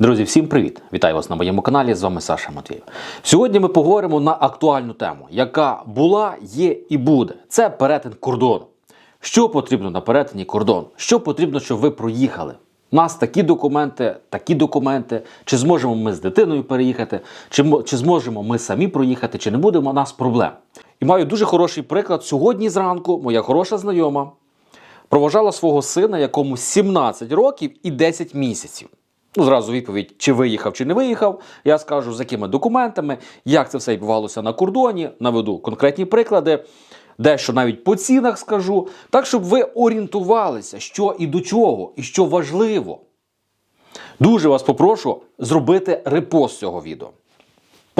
Друзі, всім привіт! Вітаю вас на моєму каналі. З вами Саша Матвієв. Сьогодні ми поговоримо на актуальну тему, яка була, є і буде. Це перетин кордону. Що потрібно на перетині кордону? Що потрібно, щоб ви проїхали? У нас такі документи, такі документи. Чи зможемо ми з дитиною переїхати, чи, чи зможемо ми самі проїхати, чи не буде у нас проблем? І маю дуже хороший приклад. Сьогодні зранку моя хороша знайома проважала свого сина, якому 17 років і 10 місяців. Ну, зразу відповідь, чи виїхав, чи не виїхав. Я скажу, з якими документами, як це все відбувалося на кордоні, наведу конкретні приклади, дещо навіть по цінах скажу, так, щоб ви орієнтувалися, що і до чого, і що важливо. Дуже вас попрошу зробити репост цього відео.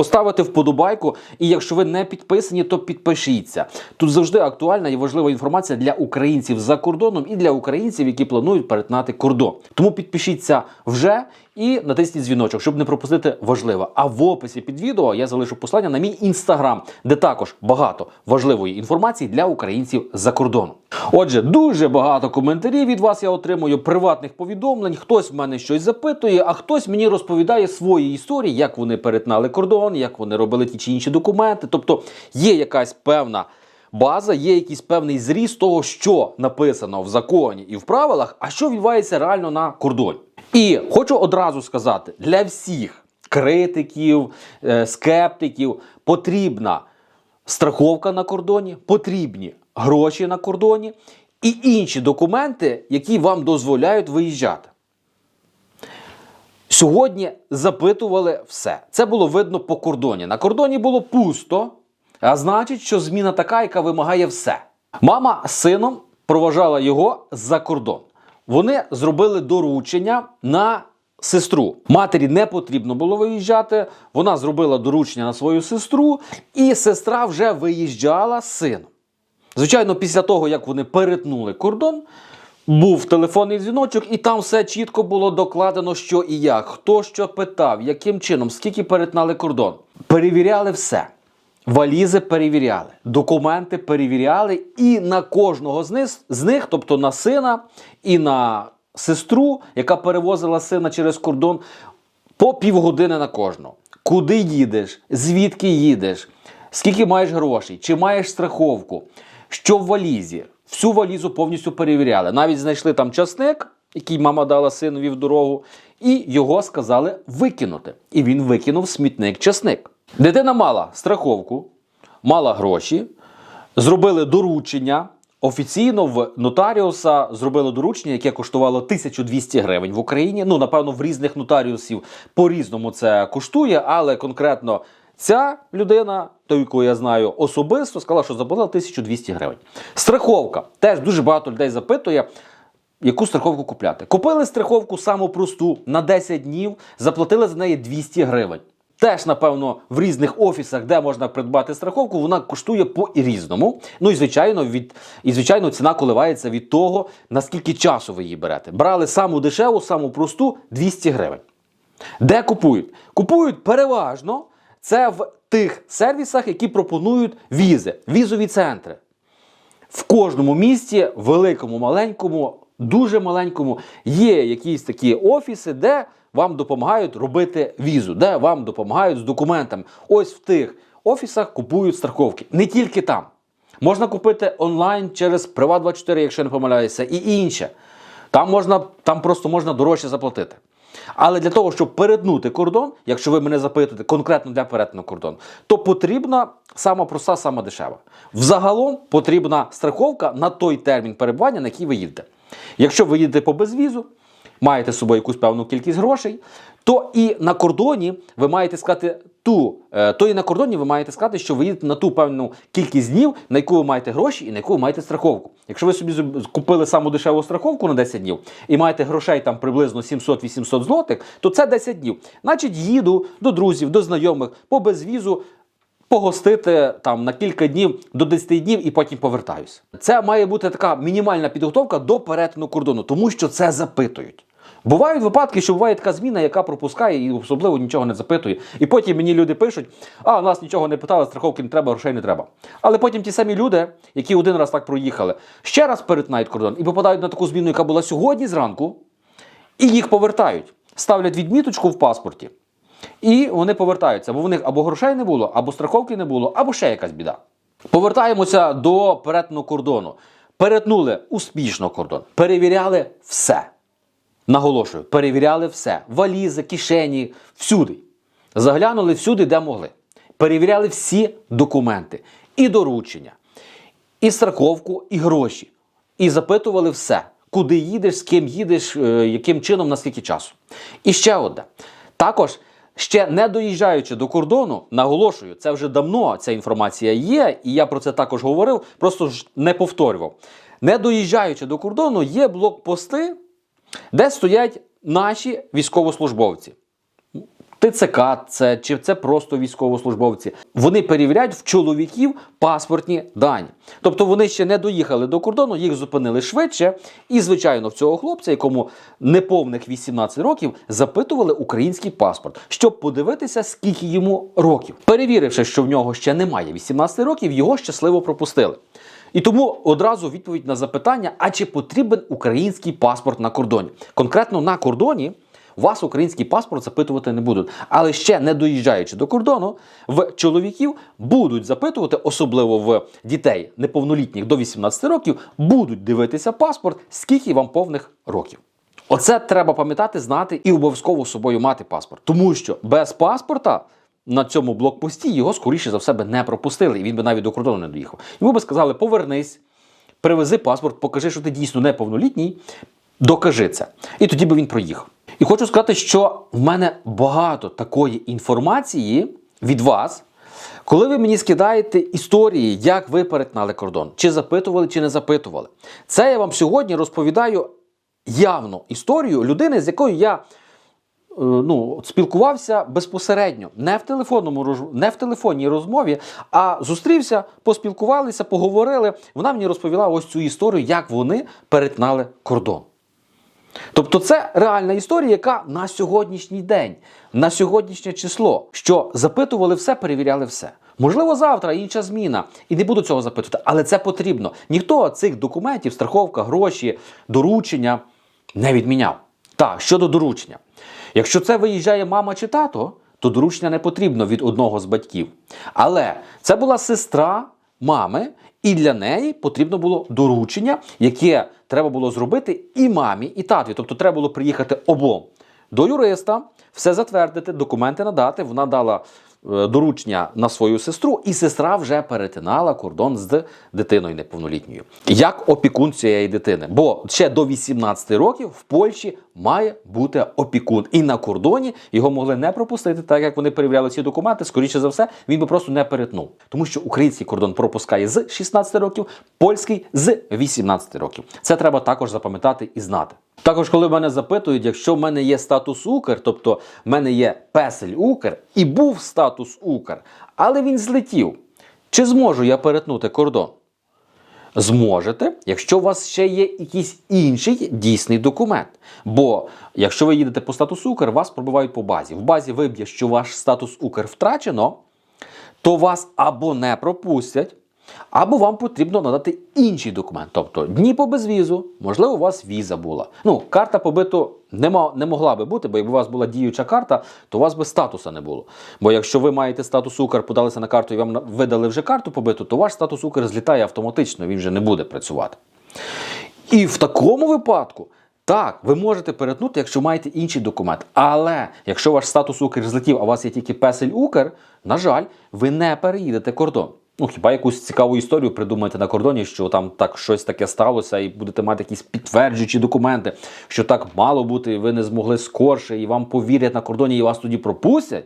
Поставити вподобайку, і якщо ви не підписані, то підпишіться. Тут завжди актуальна і важлива інформація для українців за кордоном і для українців, які планують перетнати кордон. Тому підпишіться вже і натисніть дзвіночок, щоб не пропустити важливе. А в описі під відео я залишу послання на мій інстаграм, де також багато важливої інформації для українців за кордоном. Отже, дуже багато коментарів від вас я отримую, приватних повідомлень. Хтось в мене щось запитує, а хтось мені розповідає свої історії, як вони перетинали кордон, як вони робили ті чи інші документи. Тобто є якась певна база, є якийсь певний зріст того, що написано в законі і в правилах, а що відбувається реально на кордоні. І хочу одразу сказати для всіх критиків, е, скептиків потрібна страховка на кордоні, потрібні гроші на кордоні і інші документи, які вам дозволяють виїжджати. Сьогодні запитували все. Це було видно по кордоні. На кордоні було пусто, а значить, що зміна така, яка вимагає все. Мама з сином проважала його за кордон. Вони зробили доручення на сестру. Матері не потрібно було виїжджати. Вона зробила доручення на свою сестру, і сестра вже виїжджала з сином. Звичайно, після того, як вони перетнули кордон, був телефонний дзвіночок, і там все чітко було докладено, що і як, хто що питав, яким чином, скільки перетнали кордон. Перевіряли все. Валізи перевіряли, документи перевіряли, і на кожного з них, з них, тобто на сина і на сестру, яка перевозила сина через кордон, по півгодини на кожного. Куди їдеш, звідки їдеш, скільки маєш грошей, чи маєш страховку, що в валізі. Всю валізу повністю перевіряли. Навіть знайшли там часник, який мама дала синові в дорогу, і його сказали викинути. І він викинув смітник часник. Дитина мала страховку, мала гроші, зробили доручення. Офіційно в нотаріуса зробили доручення, яке коштувало 1200 гривень в Україні. Ну, напевно, в різних нотаріусів по-різному це коштує, але конкретно ця людина, ту, яку я знаю особисто, сказала, що заплатила 1200 гривень. Страховка. Теж дуже багато людей запитує. Яку страховку купляти? Купили страховку саму просту на 10 днів, заплатили за неї 200 гривень. Теж, напевно, в різних офісах, де можна придбати страховку, вона коштує по різному. Ну і звичайно, від і звичайно, ціна коливається від того, наскільки часу ви її берете. Брали саму дешеву, саму просту 200 гривень. Де купують? Купують переважно це в тих сервісах, які пропонують візи, візові центри. В кожному місті, великому, маленькому, дуже маленькому, є якісь такі офіси, де вам допомагають робити візу, де вам допомагають з документами. Ось в тих офісах купують страховки. Не тільки там. Можна купити онлайн через Приват24, якщо не помиляюся, і інше. Там можна, там просто можна дорожче заплатити. Але для того, щоб перетнути кордон, якщо ви мене запитуєте конкретно для перетину кордону, то потрібна сама проста, сама дешева. Взагалом потрібна страховка на той термін перебування, на який ви їдете. Якщо ви їдете по безвізу, маєте з собою якусь певну кількість грошей, то і на кордоні ви маєте сказати ту, е, то і на кордоні ви маєте сказати, що ви їдете на ту певну кількість днів, на яку ви маєте гроші і на яку ви маєте страховку. Якщо ви собі купили саму дешеву страховку на 10 днів і маєте грошей там приблизно 700-800 злотих, то це 10 днів. Значить, їду до друзів, до знайомих по безвізу. Погостити там на кілька днів до 10 днів і потім повертаюся. Це має бути така мінімальна підготовка до перетину кордону, тому що це запитують. Бувають випадки, що буває така зміна, яка пропускає і особливо нічого не запитує. І потім мені люди пишуть: а нас нічого не питали, страховки не треба, грошей не треба. Але потім ті самі люди, які один раз так проїхали, ще раз перетинають кордон і попадають на таку зміну, яка була сьогодні зранку, і їх повертають. ставлять відміточку в паспорті, і вони повертаються, бо в них або грошей не було, або страховки не було, або ще якась біда. Повертаємося до перетину кордону. Перетнули успішно кордон, перевіряли все. Наголошую, перевіряли все: валізи, кишені, всюди. Заглянули всюди, де могли. Перевіряли всі документи, і доручення, і страховку, і гроші. І запитували все, куди їдеш, з ким їдеш, е, яким чином, на скільки часу. І ще одне. Також, ще не доїжджаючи до кордону, наголошую, це вже давно ця інформація є, і я про це також говорив, просто ж не повторював. Не доїжджаючи до кордону, є блокпости, де стоять наші військовослужбовці. ТЦК це чи це просто військовослужбовці. Вони перевіряють в чоловіків паспортні дані. Тобто вони ще не доїхали до кордону, їх зупинили швидше. І, звичайно, в цього хлопця, якому неповних 18 років, запитували український паспорт, щоб подивитися, скільки йому років. Перевіривши, що в нього ще немає 18 років, його щасливо пропустили. І тому одразу відповідь на запитання: а чи потрібен український паспорт на кордоні? Конкретно на кордоні. Вас український паспорт запитувати не будуть. Але ще не доїжджаючи до кордону, в чоловіків будуть запитувати, особливо в дітей неповнолітніх до 18 років, будуть дивитися паспорт, скільки вам повних років. Оце треба пам'ятати, знати і обов'язково з собою мати паспорт. Тому що без паспорта на цьому блокпості його, скоріше за все, би не пропустили, і він би навіть до кордону не доїхав. Йому би сказали: повернись, привези паспорт, покажи, що ти дійсно неповнолітній, докажи це. І тоді би він проїхав. І хочу сказати, що в мене багато такої інформації від вас, коли ви мені скидаєте історії, як ви перетнали кордон, чи запитували, чи не запитували. Це я вам сьогодні розповідаю явно історію людини, з якою я ну, спілкувався безпосередньо, не в, телефонному, не в телефонній розмові, а зустрівся, поспілкувалися, поговорили. Вона мені розповіла ось цю історію, як вони перетнали кордон. Тобто це реальна історія, яка на сьогоднішній день, на сьогоднішнє число, що запитували все, перевіряли все. Можливо, завтра інша зміна, і не буду цього запитувати, але це потрібно. Ніхто цих документів, страховка, гроші, доручення не відміняв. Так, щодо доручення. Якщо це виїжджає мама чи тато, то доручення не потрібно від одного з батьків. Але це була сестра мами, і для неї потрібно було доручення, яке треба було зробити і мамі, і татові. Тобто треба було приїхати обом до юриста, все затвердити, документи надати. Вона дала доручення на свою сестру, і сестра вже перетинала кордон з дитиною неповнолітньою. Як опікун цієї дитини. Бо ще до 18 років в Польщі має бути опікун. І на кордоні його могли не пропустити, так як вони перевіряли ці документи. Скоріше за все, він би просто не перетнув. Тому що український кордон пропускає з 16 років, польський з 18 років. Це треба також запам'ятати і знати. Також, коли мене запитують, якщо в мене є статус Укр, тобто в мене є песель Укр і був статус Укр, але він злетів. Чи зможу я перетнути кордон? Зможете, якщо у вас ще є якийсь інший дійсний документ. Бо якщо ви їдете по статусу Укр, вас пробивають по базі. В базі виб'є, що ваш статус Укр втрачено, то вас або не пропустять, або вам потрібно надати інший документ. Тобто дні по безвізу, можливо, у вас віза була. Ну, карта побиту не, мо- не могла би бути, бо якби у вас була діюча карта, то у вас би статуса не було. Бо якщо ви маєте статус Укр, подалися на карту і вам видали вже карту побиту, то ваш статус Укр злітає автоматично, він вже не буде працювати. І в такому випадку, так, ви можете перетнути, якщо маєте інший документ. Але якщо ваш статус Укр злетів, а у вас є тільки песель Укр, на жаль, ви не переїдете кордон. Ну, хіба якусь цікаву історію придумаєте на кордоні, що там так щось таке сталося, і будете мати якісь підтверджуючі документи, що так мало бути, ви не змогли скорше, і вам повірять на кордоні, і вас тоді пропустять.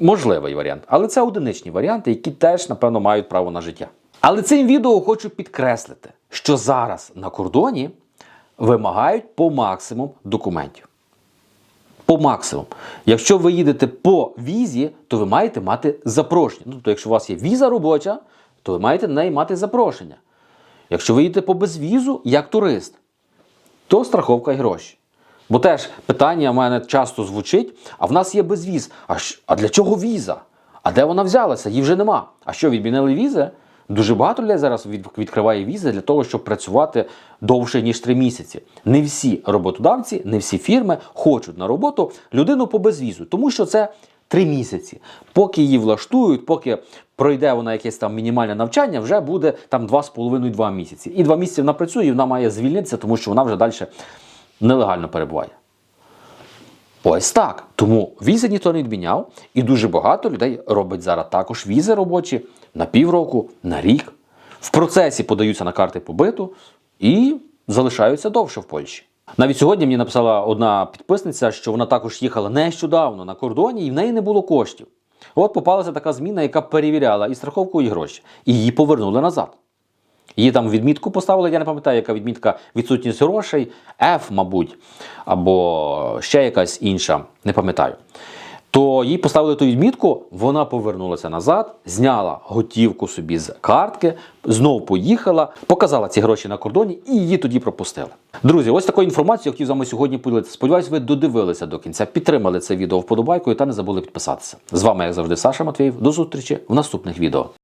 Можливий варіант, але це одиничні варіанти, які теж, напевно, мають право на життя. Але цим відео хочу підкреслити, що зараз на кордоні вимагають по максимум документів. По максимум. Якщо ви їдете по візі, то ви маєте мати запрошення. Ну, Тобто, якщо у вас є віза робоча, то ви маєте на неї мати запрошення. Якщо ви їдете по безвізу, як турист, то страховка і гроші. Бо теж питання в мене часто звучить: а в нас є безвіз. А, а для чого віза? А де вона взялася? Її вже нема. А що, відмінили візи? Дуже багато людей зараз відкриває візи для того, щоб працювати довше ніж три місяці. Не всі роботодавці, не всі фірми хочуть на роботу людину по безвізу, тому що це три місяці. Поки її влаштують, поки пройде вона якесь там мінімальне навчання, вже буде там 2,5-2 місяці. І два місяці вона працює, і вона має звільнитися, тому що вона вже далі нелегально перебуває. Ось так. Тому візи ніхто не відміняв, і дуже багато людей робить зараз також візи робочі на півроку, на рік. В процесі подаються на карти побиту і залишаються довше в Польщі. Навіть сьогодні мені написала одна підписниця, що вона також їхала нещодавно на кордоні, і в неї не було коштів. От попалася така зміна, яка перевіряла і страховку, і гроші. І її повернули назад. Її там відмітку поставили, я не пам'ятаю, яка відмітка відсутність грошей, F, мабуть, або ще якась інша, не пам'ятаю. То їй поставили ту відмітку, вона повернулася назад, зняла готівку собі з картки, знов поїхала, показала ці гроші на кордоні і її тоді пропустили. Друзі, ось такою інформацією хотів з вами сьогодні поділитися. Сподіваюсь, ви додивилися до кінця, підтримали це відео вподобайкою та не забули підписатися. З вами, як завжди, Саша Матвєєв. До зустрічі в наступних відео.